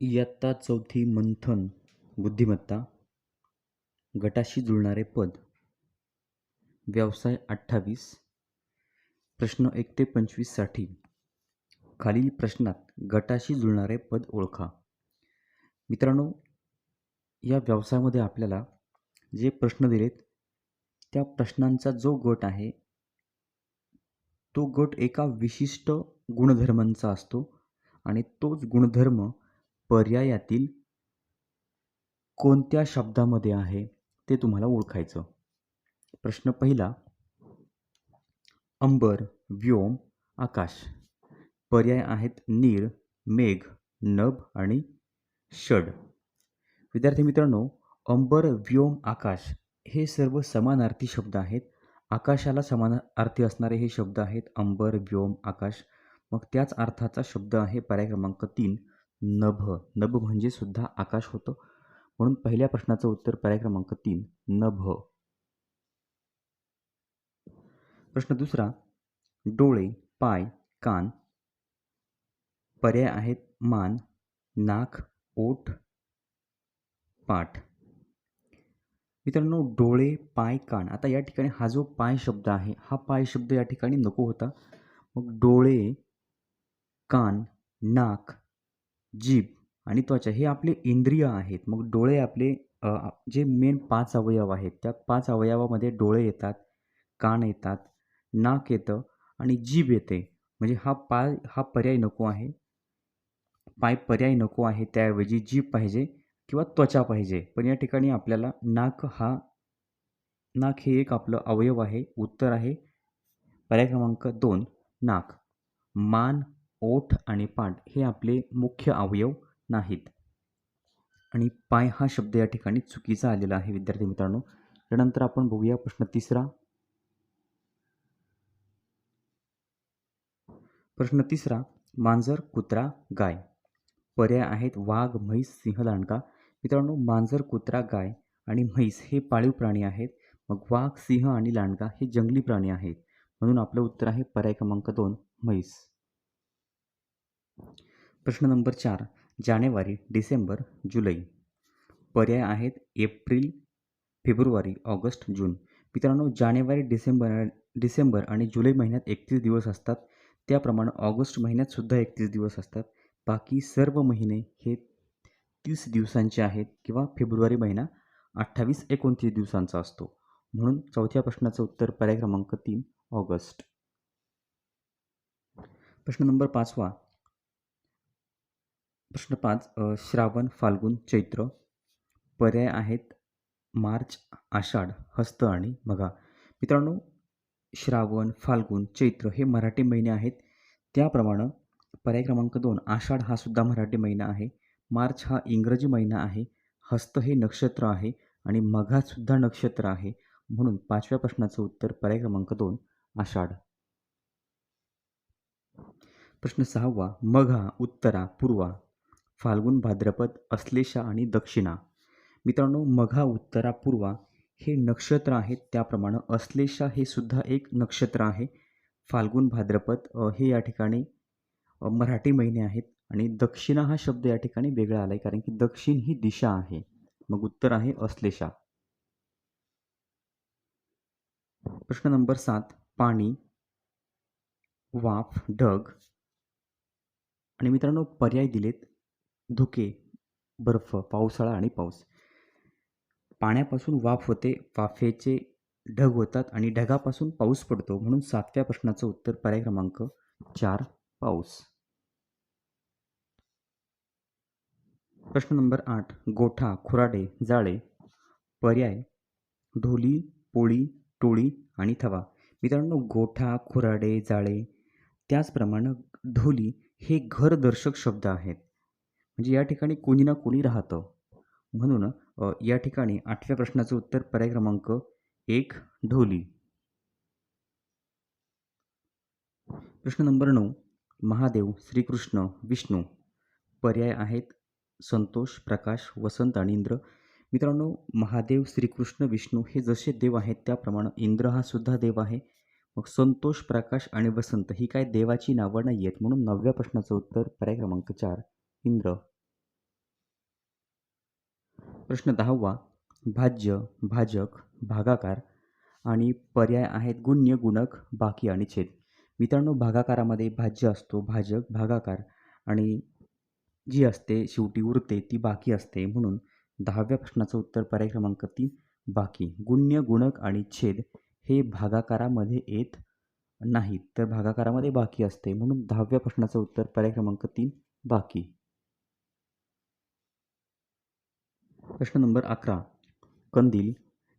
इयत्ता चौथी मंथन बुद्धिमत्ता गटाशी जुळणारे पद. व्यवसाय अठ्ठावीस प्रश्न एक ते पंचवीससाठी खालील प्रश्नात गटाशी जुळणारे पद ओळखा. मित्रांनो या व्यवसायामध्ये आपल्याला जे प्रश्न दिलेत त्या प्रश्नांचा जो गट आहे तो गट एका विशिष्ट गुणधर्मांचा असतो आणि तोच गुणधर्म पर्यायातील कोणत्या शब्दामध्ये आहे ते तुम्हाला ओळखायचं? प्रश्न पहिला अंबर व्योम आकाश. पर्याय आहेत नीर मेघ नभ आणि षड. विद्यार्थी मित्रांनो अंबर व्योम आकाश हे सर्व समानार्थी शब्द आहेत. आकाशाला समानार्थी असणारे हे शब्द आहेत अंबर व्योम आकाश. मग त्याच अर्थाचा शब्द आहे पर्याय क्रमांक तीन नभ. नभ म्हणजे सुद्धा आकाश होतं. म्हणून पहिल्या प्रश्नाचं उत्तर पर्याय क्रमांक तीन नभ. प्रश्न दुसरा डोळे पाय कान पर्याय आहेत मान नाक ओठ पाठ. मित्रांनो डोळे पाय कान आता या ठिकाणी हा जो पाय शब्द आहे हा पाय शब्द या ठिकाणी नको होता. मग डोळे कान नाक जीभ आणि त्वचा हे आपले इंद्रिय आहेत. मग डोळे आपले जे मेन पाच अवयव आहेत त्या पाच अवयवामध्ये डोळे येतात कान येतात नाक येतं आणि जीभ येते. म्हणजे हा पाय हा पर्याय नको आहे. पाय पर्याय नको आहे त्याऐवजी जीभ पाहिजे किंवा त्वचा पाहिजे. पण या ठिकाणी आपल्याला नाक हा नाक हे एक आपलं अवयव आहे उत्तर आहे. पर्याय क्रमांक दोन नाक. मान ओठ आणि पाठ हे आपले मुख्य अवयव नाहीत. आणि पाय हा शब्द या ठिकाणी चुकीचा आलेला आहे विद्यार्थी मित्रांनो. त्यानंतर आपण बघूया प्रश्न तिसरा. प्रश्न तिसरा मांजर कुत्रा गाय. पर्याय आहेत वाघ म्हैस सिंह लांडगा. मित्रांनो मांजर कुत्रा गाय आणि म्हैस हे पाळीव प्राणी आहेत. मग वाघ सिंह आणि लांडगा हे जंगली प्राणी आहेत. म्हणून आपलं उत्तर आहे पर्याय क्रमांक दोन म्हैस. प्रश्न नंबर चार. जानेवारी डिसेंबर जुलै. पर्याय आहेत एप्रिल फेब्रुवारी ऑगस्ट जून. मित्रांनो जानेवारी डिसेंबर डिसेंबर आणि जुलै महिन्यात एकतीस दिवस असतात. त्याप्रमाणे ऑगस्ट महिन्यात सुद्धा एकतीस दिवस असतात. बाकी सर्व महिने हे तीस दिवसांचे आहेत किंवा फेब्रुवारी महिना अठ्ठावीस एकोणतीस दिवसांचा असतो. म्हणून चौथ्या प्रश्नाचं उत्तर पर्याय क्रमांक तीन ऑगस्ट. प्रश्न नंबर पाचवा. प्रश्न पाच श्रावण फाल्गुन चैत्र. पर्याय आहेत मार्च आषाढ हस्त आणि मघा. मित्रांनो श्रावण फाल्गुन चैत्र हे मराठी महिने आहेत. त्याप्रमाणे पर्याय क्रमांक दोन आषाढ हा सुद्धा मराठी महिना आहे. मार्च हा इंग्रजी महिना आहे. हस्त हे नक्षत्र आहे आणि मघासुद्धा नक्षत्र आहे. म्हणून पाचव्या प्रश्नाचं उत्तर पर्याय क्रमांक दोन आषाढ. प्रश्न सहावा मघा उत्तरा पूर्वा. फाल्गुन भाद्रपद अश्लेषा आणि दक्षिणा. मित्रांनो मघा उत्तरा पूर्वा हे नक्षत्र आहेत. त्याप्रमाणे अश्लेषा हे सुद्धा एक नक्षत्र आहे. फाल्गुन भाद्रपद हे या ठिकाणी मराठी महिने आहेत आणि दक्षिणा हा शब्द या ठिकाणी वेगळा आला आहे कारण की दक्षिण ही दिशा आहे. मग उत्तर आहे अश्लेषा प्रश्न नंबर सात पाणी वाफ ढग. आणि मित्रांनो पर्याय दिलेत. धुके बर्फ पावसाळा आणि पाऊस. पाण्यापासून वाफ होते वाफेचे ढग होतात आणि ढगापासून पाऊस पडतो म्हणून सातव्या प्रश्नाचं उत्तर पर्याय क्रमांक चार पाऊस. प्रश्न नंबर आठ गोठा खुराडे जाळे पर्याय ढोली पोळी टोळी आणि थवा. मित्रांनो गोठा खुराडे जाळे त्याचप्रमाणे ढोली हे घरदर्शक शब्द आहेत. म्हणजे या ठिकाणी कोणी ना कोणी राहतं. म्हणून या ठिकाणी आठव्या प्रश्नाचं उत्तर पर्याय क्रमांक एक ढोली. प्रश्न नंबर नऊ महादेव श्रीकृष्ण विष्णू. पर्याय आहेत संतोष प्रकाश वसंत आणि इंद्र. मित्रांनो महादेव श्रीकृष्ण विष्णू हे जसे देव आहेत त्याप्रमाणे इंद्र हा सुद्धा देव आहे. मग संतोष प्रकाश आणि वसंत ही काय देवाची नावं नाही आहेत म्हणून नवव्या प्रश्नाचं उत्तर पर्याय क्रमांक चार इंद्र. प्रश्न दहावा भाज्य भाजक भागाकार आणि पर्याय आहेत गुण्य गुणक बाकी आणि छेद. मित्रांनो भागाकारामध्ये भाज्य असतो भाजक भागाकार आणि जी असते शेवटी उरते ती बाकी असते. म्हणून दहाव्या प्रश्नाचं उत्तर पर्याय क्रमांक तीन बाकी. गुण्य गुणक आणि छेद हे भागाकारामध्ये येत नाहीत तर भागाकारामध्ये बाकी असते. म्हणून दहाव्या प्रश्नाचं उत्तर पर्याय क्रमांक तीन बाकी. प्रश्न नंबर अकरा. कंदील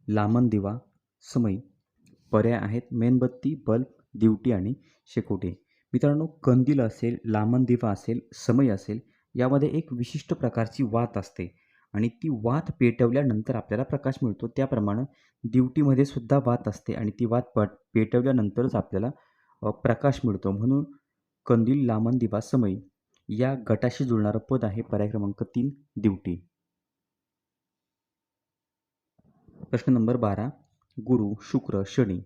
लामण दिवा समय पर्याय आहेत मेणबत्ती बल्ब दिवटी आणि शेकोटे. मित्रांनो कंदील असेल लामण दिवा असेल समय असेल यामध्ये एक विशिष्ट प्रकारची वात असते. आणि ती वात पेटवल्यानंतर आपल्याला प्रकाश मिळतो. त्याप्रमाणे दिवटीमध्ये सुद्धा वात असते आणि ती वात पट पेटवल्यानंतरच आपल्याला प्रकाश मिळतो. म्हणून कंदील लामण दिवा समय या गटाशी जुळणारं पद आहे पर्याय क्रमांक तीन दिवटी. प्रश्न नंबर बारा गुरु शुक्र शनी.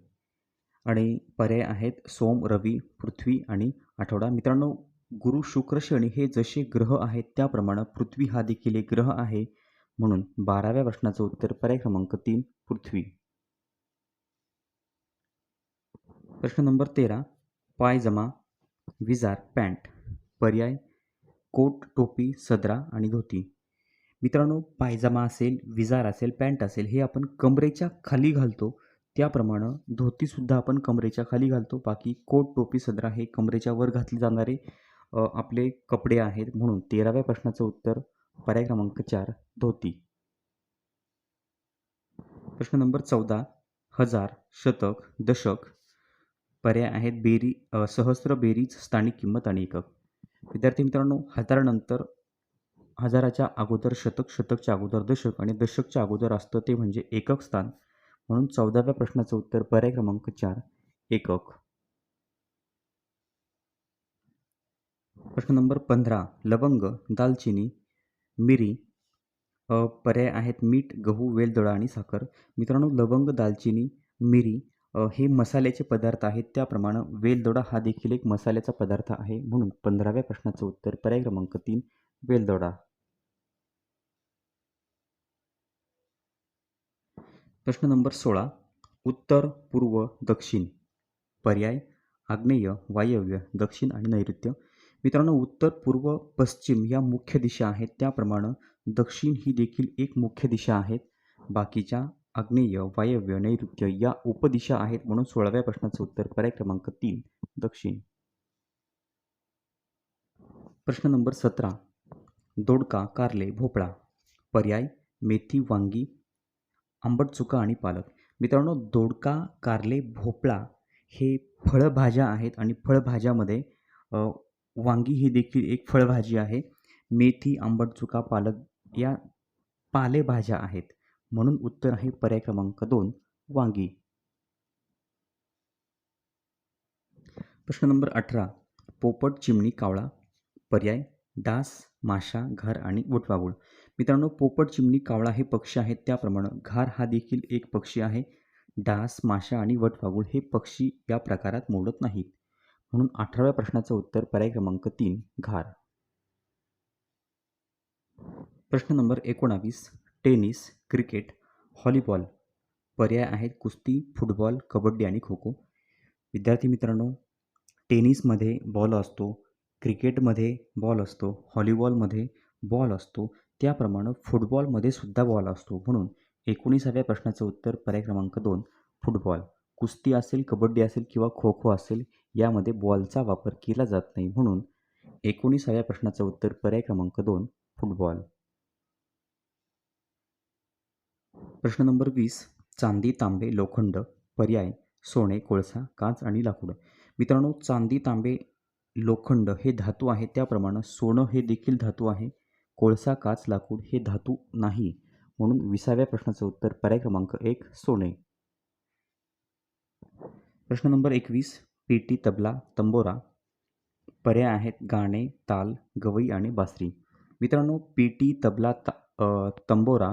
आणि पर्याय आहेत सोम रवी पृथ्वी आणि आठवडा. मित्रांनो गुरु शुक्र शनी हे जसे ग्रह आहेत त्याप्रमाणे पृथ्वी हा देखील एक ग्रह आहे. म्हणून बाराव्या प्रश्नाचं उत्तर पर्याय क्रमांक तीन पृथ्वी. प्रश्न नंबर तेरा पायजमा विजार पॅन्ट. पर्याय कोट टोपी सदरा आणि धोती. मित्रांनो पायजमा असेल विजार असेल पॅन्ट असेल हे आपण कमरेच्या खाली घालतो. त्याप्रमाणे धोतीसुद्धा आपण कमरेच्या खाली घालतो. बाकी कोट टोपी सदरा हे कमरेच्या वर घातले जाणारे आपले कपडे आहेत. म्हणून तेराव्या प्रश्नाचं उत्तर पर्याय क्रमांक चार धोती. प्रश्न नंबर चौदा हजार शतक दशक. पर्याय आहेत बेरी सहस्र बेरीज स्थानिक किंमत आणि एकक. विद्यार्थी मित्रांनो हजारानंतर हजाराच्या अगोदर शतक शतकच्या अगोदर दशक आणि दशकच्या अगोदर असतं ते म्हणजे एकक स्थान. म्हणून चौदाव्या प्रश्नाचं उत्तर पर्याय क्रमांक चार एकक. प्रश्न नंबर पंधरा लवंग दालचिनी मिरी पर्याय आहेत मीठ गहू वेलदोडा आणि साखर. मित्रांनो लवंग दालचिनी मिरी हे मसाल्याचे पदार्थ आहेत. त्याप्रमाणे वेलदोडा हा देखील एक मसाल्याचा पदार्थ आहे. म्हणून पंधराव्या प्रश्नाचं उत्तर पर्याय क्रमांक तीन वेलदोडा प्रश्न नंबर सोळा. उत्तर पूर्व दक्षिण. पर्याय आग्नेय वायव्य दक्षिण आणि नैऋत्य. मित्रांनो उत्तर पूर्व पश्चिम या मुख्य दिशा आहेत. त्याप्रमाणे दक्षिण ही देखील एक मुख्य दिशा आहेत. बाकीच्या आग्नेय वायव्य नैऋत्य या उपदिशा आहेत म्हणून सोळाव्या प्रश्नाचं उत्तर पर्याय क्रमांक तीन दक्षिण. प्रश्न नंबर सतरा. दोडका कारले भोपळा. पर्याय मेथी वांगी आंबट चुका आणि पालक. मित्रांनो दोडका कारले भोपळा हे फळभाज्या आहेत आणि फळभाज्यामध्ये वांगी ही देखील एक फळभाजी आहे. मेथी आंबट चुका पालक या पालेभाज्या आहेत. म्हणून उत्तर आहे पर्याय क्रमांक दोन वांगी. प्रश्न नंबर अठरा पोपट चिमणी कावळा. पर्याय डास माशा घार आणि वटवाघूळ मित्रांनो पोपट चिमणी कावळा हे पक्षी आहेत. त्याप्रमाणे घार हा देखील एक पक्षी आहे. डास माशा आणि वटवाघूळ हे पक्षी या प्रकारात मोडत नाहीत. म्हणून अठराव्या प्रश्नाचं उत्तर पर्याय क्रमांक तीन घार. प्रश्न नंबर एकोणावीस टेनिस क्रिकेट हॉलीबॉल. पर्याय आहेत कुस्ती फुटबॉल कबड्डी आणि खो खो विद्यार्थी मित्रांनो टेनिसमध्ये बॉल असतो. क्रिकेटमध्ये बॉल असतो हॉलीबॉलमध्ये बॉल असतो त्याप्रमाणे फुटबॉलमध्ये सुद्धा बॉल असतो. म्हणून एकोणीसाव्या प्रश्नाचं उत्तर पर्याय क्रमांक दोन फुटबॉल कुस्ती असेल कबड्डी असेल किंवा खो खो असेल यामध्ये बॉलचा वापर केला जात नाही. म्हणून एकोणीसाव्या प्रश्नाचं उत्तर पर्याय क्रमांक दोन फुटबॉल प्रश्न नंबर वीस चांदी तांबे लोखंड पर्याय सोने कोळसा काच आणि लाकूड. मित्रांनो चांदी तांबे लोखंड हे धातू आहे त्याप्रमाणे सोनं हे देखील धातू आहे कोळसा काच लाकूड हे धातू नाही. म्हणून विसाव्या प्रश्नाचं उत्तर पर्याय क्रमांक एक सोने. प्रश्न नंबर एकवीस पेटी तबला तंबोरा. पर्याय आहेत गाणे ताल गवई आणि बासरी. मित्रांनो पेटी तबला ता तंबोरा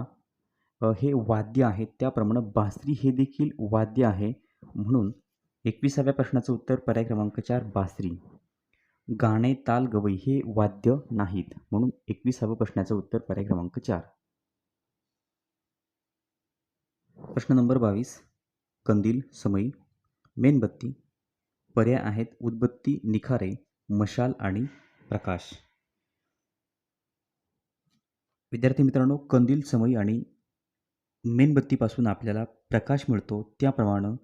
हे वाद्य आहेत त्याप्रमाणे बासरी हे देखील वाद्य आहे. म्हणून एकविसाव्या प्रश्नाचं उत्तर पर्याय क्रमांक चार बासरी. गाणे ताल गवई हे वाद्य नाहीत. म्हणून एकविसाव्या प्रश्नाचं उत्तर पर्याय क्रमांक चार. प्रश्न नंबर बावीस. कंदील समई मेणबत्ती पर्याय आहेत उदबत्ती निखारे मशाल आणि प्रकाश. विद्यार्थी मित्रांनो कंदील समई आणि मेणबत्तीपासून आपल्याला प्रकाश मिळतो. त्याप्रमाणे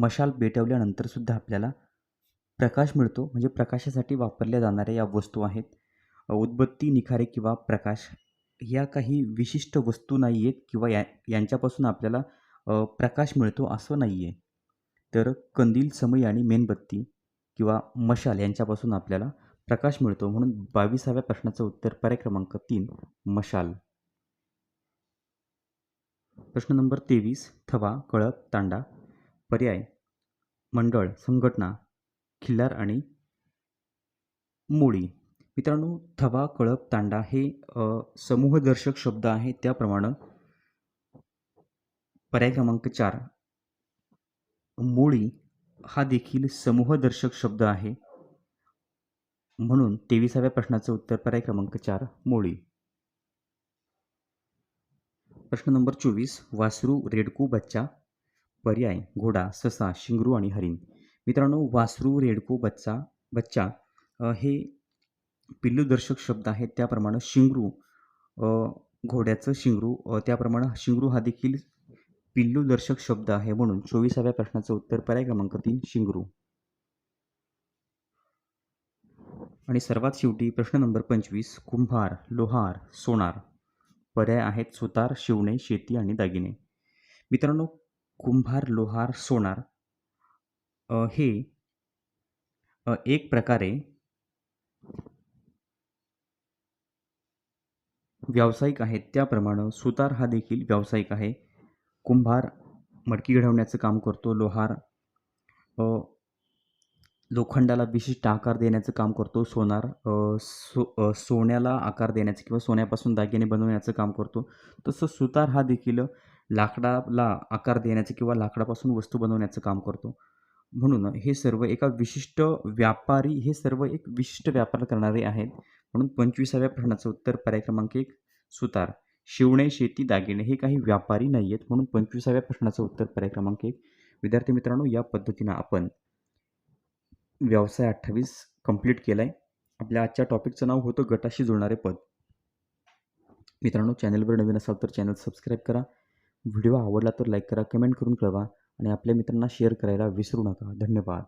मशाल पेटवल्यानंतर सुद्धा आपल्याला प्रकाश मिळतो म्हणजे प्रकाशासाठी वापरल्या जाणाऱ्या या वस्तू आहेत. उदबत्ती निखारे किंवा प्रकाश या काही विशिष्ट वस्तू नाही आहेत किंवा या यांच्यापासून आपल्याला प्रकाश मिळतो असं नाही आहे तर कंदील समई आणि मेणबत्ती किंवा मशाल यांच्यापासून आपल्याला प्रकाश मिळतो. म्हणून बावीसाव्या प्रश्नाचं उत्तर पर्याय क्रमांक तीन मशाल. प्रश्न नंबर तेवीस थवा कळप तांडा. पर्याय मंडळ संघटना खिल्लार आणि मोळी. मित्रांनो थवा कळप तांडा हे समूहदर्शक शब्द आहे. त्याप्रमाणे पर्याय क्रमांक चार. मोळी हा देखील समूहदर्शक शब्द आहे. म्हणून तेविसाव्या प्रश्नाचं उत्तर पर्याय क्रमांक चार मोळी. प्रश्न नंबर चोवीस. वासरू रेडकू बच्चा पर्याय घोडा ससा शिंगरू आणि हरिण. मित्रांनो वासरू रेडको बच्चा बच्चा हे पिल्लूदर्शक शब्द आहेत. त्याप्रमाणे शिंगरू घोड्याचं शिंगरू त्याप्रमाणे शिंगरू हा देखील पिल्लूदर्शक शब्द आहे म्हणून चोवीसाव्या प्रश्नाचं उत्तर पर्याय क्रमांक तीन शिंगरू. आणि सर्वात शेवटी प्रश्न नंबर पंचवीस कुंभार लोहार सोनार. पर्याय आहेत सुतार शिवणे शेती आणि दागिने. मित्रांनो कुंभार लोहार सोनार हे एक प्रकारे व्यावसायिक आहेत. त्याप्रमाणे सुतार हा देखील व्यावसायिक आहे. कुंभार मडकी घडवण्याचं काम करतो. लोहार लोखंडाला विशिष्ट आकार देण्याचं काम करतो. सोनार सो सोन्याला आकार देण्याचं किंवा सोन्यापासून दागिने बनवण्याचं काम करतो. तसं सुतार हा देखील लाकडाला आकार देण्याचं किंवा लाकडापासून वस्तू बनवण्याचं काम करतो. म्हणून हे सर्व एका विशिष्ट व्यापारी हे सर्व एक विशिष्ट व्यापार करणारे आहेत. म्हणून पंचवीसाव्या प्रश्नाचं उत्तर पर्याय क्रमांक एक सुतार. शिवणे शेती दागिने हे काही व्यापारी नाही आहेत म्हणून पंचवीसाव्या प्रश्नाचं उत्तर पर्याय क्रमांक एक. विद्यार्थी मित्रांनो या पद्धतीनं आपण व्यवसाय अठ्ठावीस कंप्लीट केला आहे आपल्या आजच्या टॉपिकचं नाव होतं गटाशी जुळणारे पद. मित्रांनो चॅनलवर नवीन असाल तर चॅनल सबस्क्राईब करा. व्हिडिओ आवडला तर लाईक करा कमेंट करून कळवा. आणि आपल्या मित्रांना शेअर करायला विसरू नका. धन्यवाद.